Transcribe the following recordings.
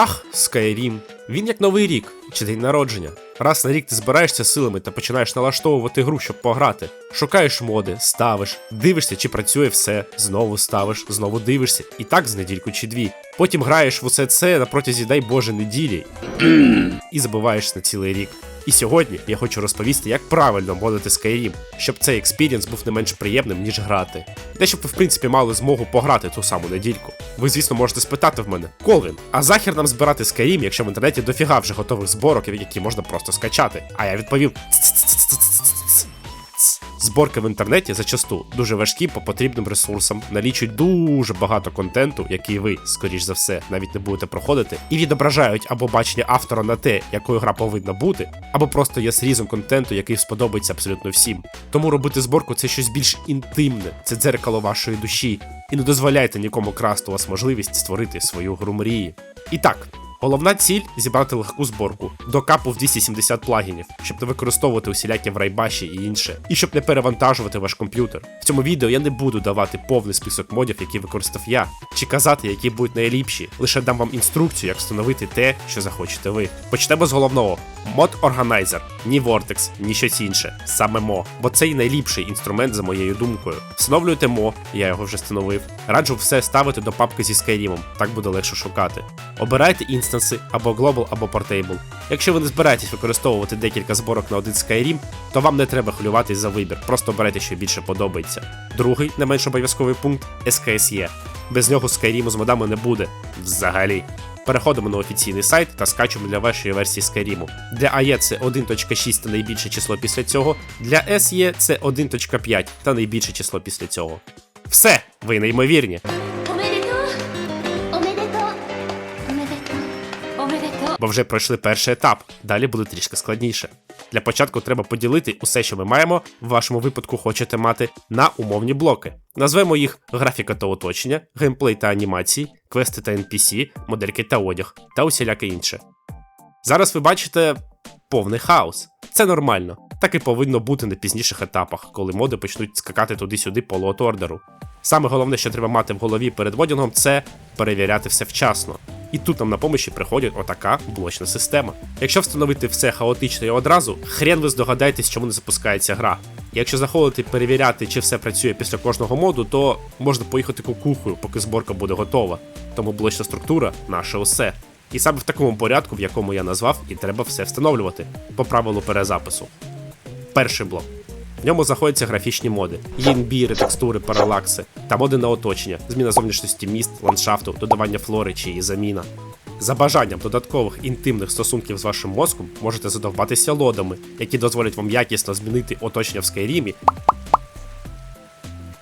Ах, Skyrim. Він як новий рік чи день народження. Раз на рік ти збираєшся силами та починаєш налаштовувати гру, щоб пограти. Шукаєш моди, ставиш, дивишся, чи працює все, знову ставиш, знову дивишся, і так з недільку чи дві. Потім граєш в усе це на протязі, дай Боже, неділі і забуваєш на цілий рік. І сьогодні я хочу розповісти, як правильно модити Skyrim, щоб цей експірієнс був не менш приємним, ніж грати. Те, щоб ви в принципі мали змогу пограти ту саму недільку. Ви, звісно, можете спитати в мене, Колвін, а захер нам збирати Skyrim, якщо в інтернеті дофіга вже готових зборок, які можна просто скачати. А я відповів. Зборки в інтернеті зачасту дуже важкі по потрібним ресурсам, налічують дуже багато контенту, який ви, скоріш за все, навіть не будете проходити, і відображають або бачення автора на те, якою гра повинна бути, або просто є срізом контенту, який сподобається абсолютно всім. Тому робити зборку це щось більш інтимне, це дзеркало вашої душі, і не дозволяйте нікому красти у вас можливість створити свою гру мрії. І так. Головна ціль зібрати легку зборку до капу в 270 плагінів, щоб не використовувати усілякі врайбаші і інше, і щоб не перевантажувати ваш комп'ютер. В цьому відео я не буду давати повний список модів, які використав я, чи казати, які будуть найліпші. Лише дам вам інструкцію, як встановити те, що захочете ви. Почнемо з головного: мод Organizer. ні Vortex, ні щось інше, саме мо, бо це і найліпший інструмент за моєю думкою. Встановлюєте мо, я його вже встановив. Раджу все ставити до папки зі Skyrim, так буде легше шукати. Обирайте інстанси або Global, або Portable. Якщо ви не збираєтесь використовувати декілька зборок на один Skyrim, то вам не треба хвилюватись за вибір, просто обирайте, що більше подобається. Другий, не менш обов'язковий пункт SKSE. Без нього Skyrim з модами не буде. Взагалі. Переходимо на офіційний сайт та скачуємо для вашої версії Skyrim. Для AE це 1.6 та найбільше число після цього. Для SE це 1.5 та найбільше число після цього. Все, ви неймовірні. Бо вже пройшли перший етап, далі буде трішки складніше. Для початку треба поділити усе, що ми маємо, в вашому випадку хочете мати, на умовні блоки. Назвемо їх графіка та оточення, геймплей та анімації, квести та NPC, модельки та одяг та усіляке інше. Зараз ви бачите повний хаос. Це нормально. Так і повинно бути на пізніших етапах, коли моди почнуть скакати туди-сюди по лот-ордеру. Саме головне, що треба мати в голові перед водінгом, це перевіряти все вчасно. І тут нам на помощі приходить отака блочна система. Якщо встановити все хаотично і одразу, хрен ви здогадаєтесь, чому не запускається гра. Якщо заходити перевіряти, чи все працює після кожного моду, то можна поїхати кукухою, поки зборка буде готова. Тому блочна структура наше усе. І саме в такому порядку, в якому я назвав, і треба все встановлювати по правилу перезапису. Перший блок. В ньому знаходяться графічні моди: єнбіри, текстури, паралакси та моди на оточення, зміна зовнішності міст, ландшафту, додавання флори чи її заміна. За бажанням додаткових інтимних стосунків з вашим мозком можете задовбатися лодами, які дозволять вам якісно змінити оточення в Скайрімі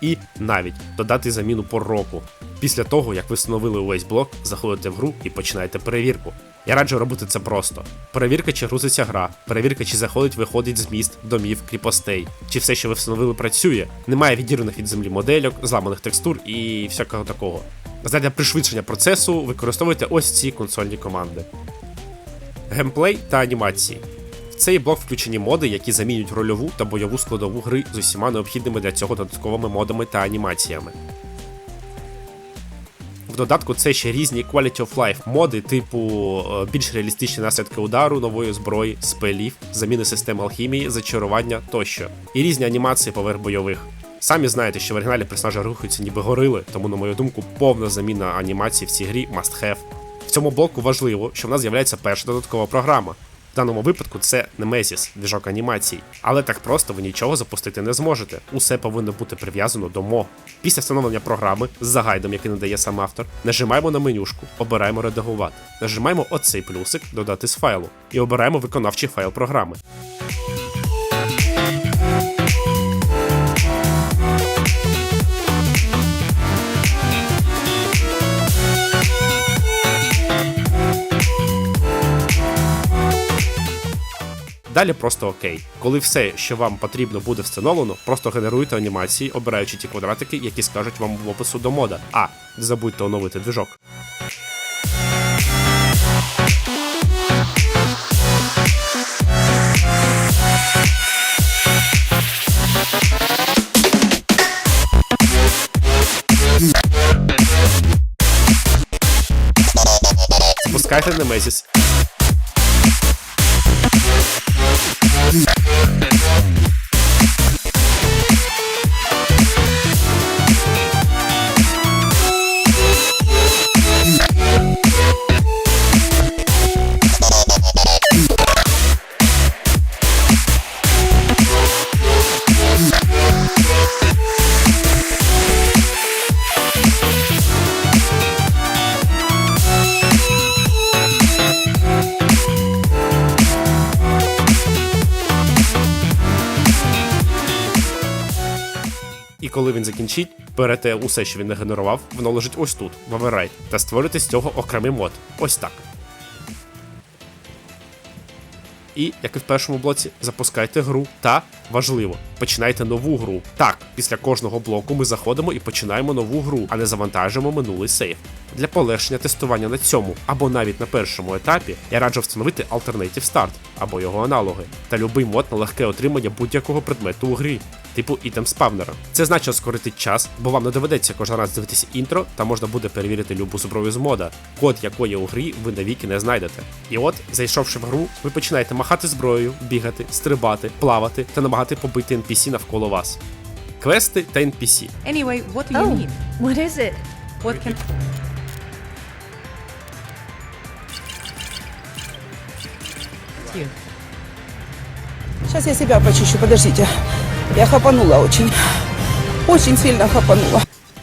і навіть додати заміну по року. Після того, як ви встановили увесь блок, заходите в гру і починаєте перевірку. Я раджу робити це просто: перевірка, чи грузиться гра, перевірка, чи заходить, виходить з міст, домів, кріпостей, чи все, що ви встановили, працює, немає відірваних від землі модельок, зламаних текстур і всякого такого. Задля пришвидшення процесу використовуйте ось ці консольні команди. Геймплей та анімації. В цей блок включені моди, які замінюють рольову та бойову складову гри з усіма необхідними для цього додатковими модами та анімаціями. Додатку це ще різні Quality of Life моди, типу е, більш реалістичні наслідки удару, нової зброї, спелів, заміни систем алхімії, зачарування тощо, і різні анімації поверх бойових. Самі знаєте, що в оригіналі персонажі рухаються ніби горили, тому, на мою думку, повна заміна анімацій в цій грі must have. В цьому блоку важливо, що в нас з'являється перша додаткова програма. В даному випадку це Nemesis, двіжок анімацій. Але так просто ви нічого запустити не зможете. Усе повинно бути прив'язано до мо. Після встановлення програми з загайдом, який надає сам автор, нажимаємо на менюшку, обираємо редагувати. Нажимаємо оцей плюсик додати з файлу і обираємо виконавчий файл програми. Далі просто окей. Коли все, що вам потрібно, буде встановлено, просто генеруйте анімації, обираючи ті квадратики, які скажуть вам в опису до мода. А, не забудьте оновити движок. спускайте Немезіс. І коли він закінчить, берете усе, що він нагенерував, воно лежить ось тут, в Override, та створюєте з цього окремий мод. Ось так. І, як і в першому блоці, запускайте гру та важливо, починайте нову гру. Так, після кожного блоку ми заходимо і починаємо нову гру, а не завантажуємо минулий сейф. Для полегшення тестування на цьому або навіть на першому етапі я раджу встановити Alternative Start або його аналоги та любий мод на легке отримання будь-якого предмету у грі, типу ітем спавнера. Це значно скоротить час, бо вам не доведеться кожен раз дивитися інтро, та можна буде перевірити любу зброю з мода, код якої у грі ви навіки не знайдете. І от, зайшовши в гру, ви починаєте махати зброєю, бігати, стрибати, плавати та намагати побити NPC навколо вас. Квести та NPC. Anyway, what do you Oh, need? what is it? What can? Сейчас я себя почищу, подождите. Я хапанула очень. Очень сильно хапанула.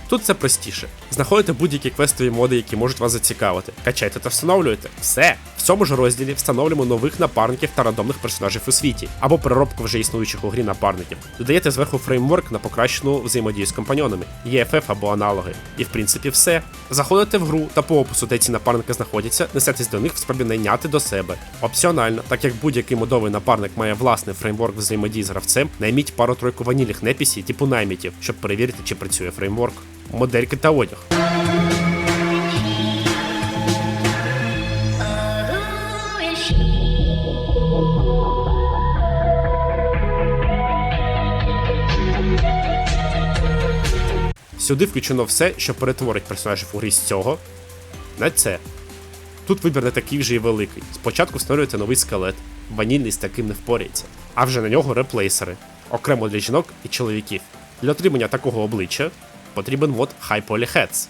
Тут це простіше. Знаходите будь-які квестові моди, які можуть вас зацікавити. Качайте та встановлюєте. Все. Цьому ж розділі встановлюємо нових напарників та рандомних персонажів у світі, або переробку вже існуючих у грі напарників. Додаєте зверху фреймворк на покращену взаємодію з компаньонами, EFF або аналоги. І в принципі все. Заходите в гру та по опису, де ці напарники знаходяться, несетесь до них в спробі найняти до себе. Опціонально, так як будь-який модовий напарник має власний фреймворк взаємодії з гравцем, найміть пару-тройку ванільних непісі, типу наймітів, щоб перевірити, чи працює фреймворк. Модельки та одяг. Сюди включено все, що перетворить персонажів у грі з цього на це. Тут вибір не такий вже й великий. Спочатку встановлюєте новий скелет, ванільний з таким не впоряється, а вже на нього реплейсери, окремо для жінок і чоловіків. Для отримання такого обличчя потрібен мод High Poly Heads.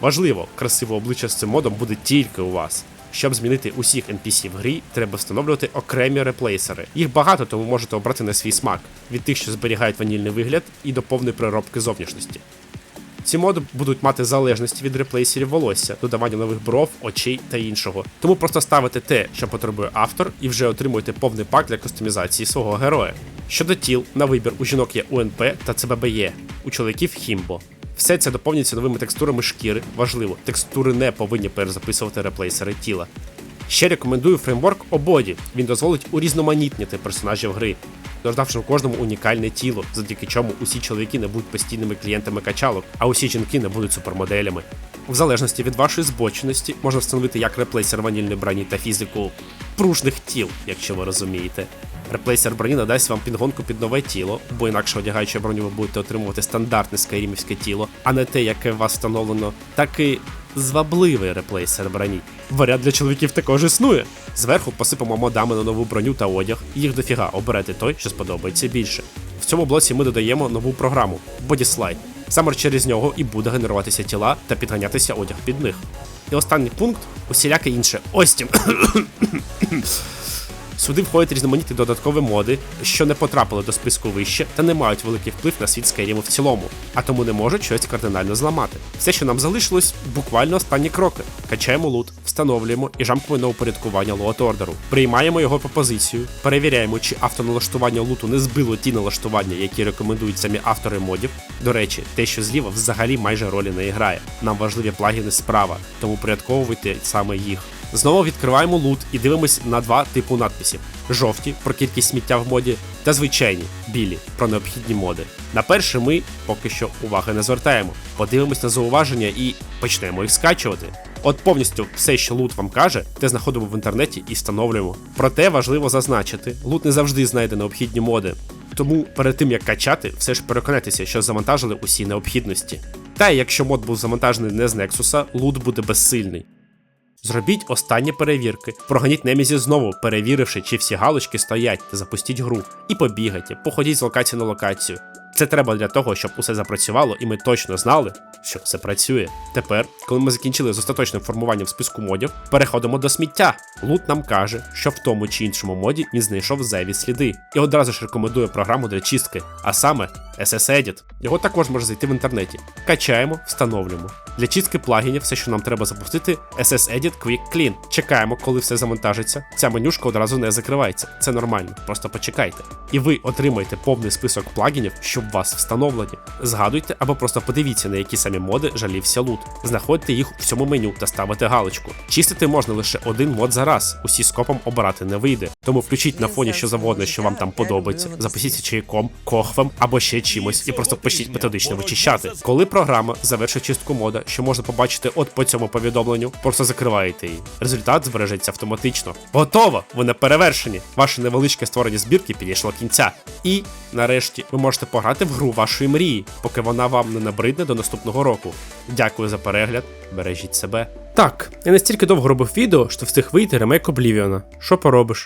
Важливо, красиве обличчя з цим модом буде тільки у вас. Щоб змінити усіх NPC в грі, треба встановлювати окремі реплейсери. Їх багато, тому можете обрати на свій смак від тих, що зберігають ванільний вигляд, і до повної переробки зовнішності. Ці моди будуть мати залежності від реплейсерів волосся, додавання нових бров, очей та іншого. Тому просто ставите те, що потребує автор, і вже отримуєте повний пак для кастомізації свого героя. Щодо тіл, на вибір у жінок є УНП та ЦББЄ, у чоловіків хімбо. Все це доповнюється новими текстурами шкіри. Важливо, текстури не повинні перезаписувати реплейсери тіла. Ще рекомендую фреймворк Ободі. Він дозволить урізноманітнити персонажів гри, додавши кожному унікальне тіло, завдяки чому усі чоловіки не будуть постійними клієнтами качалок, а усі жінки не будуть супермоделями. В залежності від вашої збоченості можна встановити як реплейсер ванільної броні та фізику пружних тіл, якщо ви розумієте. Реплейсер броні надасть вам підгонку під нове тіло, бо інакше одягаючи броню, ви будете отримувати стандартне скайрімівське тіло, а не те, яке у вас встановлено, так і звабливий реплейсер броні. Варіант для чоловіків також існує. Зверху посипемо модами на нову броню та одяг, їх дофіга оберете той, що сподобається більше. В цьому блоці ми додаємо нову програму Bodyslide. Саме через нього і буде генеруватися тіла та підганятися одяг під них. І останній пункт усіляке інше. Ось тім. Сюди входять різноманітні додаткові моди, що не потрапили до списку вище та не мають великий вплив на світ Скайріму в цілому, а тому не можуть щось кардинально зламати. Все, що нам залишилось, буквально останні кроки. Качаємо лут, встановлюємо і жамкуємо на упорядкування лот ордеру. Приймаємо його пропозицію, перевіряємо, чи автоналаштування луту не збило ті налаштування, які рекомендують самі автори модів. До речі, те, що зліва взагалі майже ролі не грає. Нам важливі плагіни справа, тому порядковуйте саме їх. Знову відкриваємо лут і дивимось на два типу надписів: жовті про кількість сміття в моді, та звичайні білі про необхідні моди. На перше ми поки що уваги не звертаємо. Подивимось на зауваження і почнемо їх скачувати. От повністю все, що лут вам каже, те знаходимо в інтернеті і встановлюємо. Проте важливо зазначити, лут не завжди знайде необхідні моди. Тому перед тим як качати, все ж переконайтеся, що завантажили усі необхідності. Та якщо мод був завантажений не з Nexus, лут буде безсильний. Зробіть останні перевірки. Проганіть Немізі знову, перевіривши, чи всі галочки стоять, та запустіть гру. І побігайте, походіть з локації на локацію. Це треба для того, щоб усе запрацювало, і ми точно знали, що все працює. Тепер, коли ми закінчили з остаточним формуванням списку модів, переходимо до сміття. Лут нам каже, що в тому чи іншому моді він знайшов зайві сліди, і одразу ж рекомендує програму для чистки, а саме SS Edit. Його також можна знайти в інтернеті. Качаємо, встановлюємо. Для чистки плагінів все, що нам треба запустити, SS Edit Quick Clean. Чекаємо, коли все завантажиться. Ця менюшка одразу не закривається. Це нормально, просто почекайте. І ви отримаєте повний список плагінів, що в вас встановлені. Згадуйте або просто подивіться, на які самі моди жалівся лут. Знаходьте їх у всьому меню та ставите галочку. Чистити можна лише один мод за раз, усі скопом обирати не вийде. Тому включіть на фоні що завгодно, що вам там подобається. Запишіться чайком, кохвем або ще чимось, і просто почніть методично вичищати. Коли програма завершить чистку мода, що можна побачити от по цьому повідомленню, просто закриваєте її. Результат збережеться автоматично. Готово! Ви на перевершенні. Ваше невеличке створення збірки підійшло кінця. І нарешті ви можете пограти в гру вашої мрії, поки вона вам не набридне до наступного року. Дякую за перегляд, бережіть себе. Так, я настільки довго робив відео, що встиг вийти ремейк Облівіона. Що поробиш?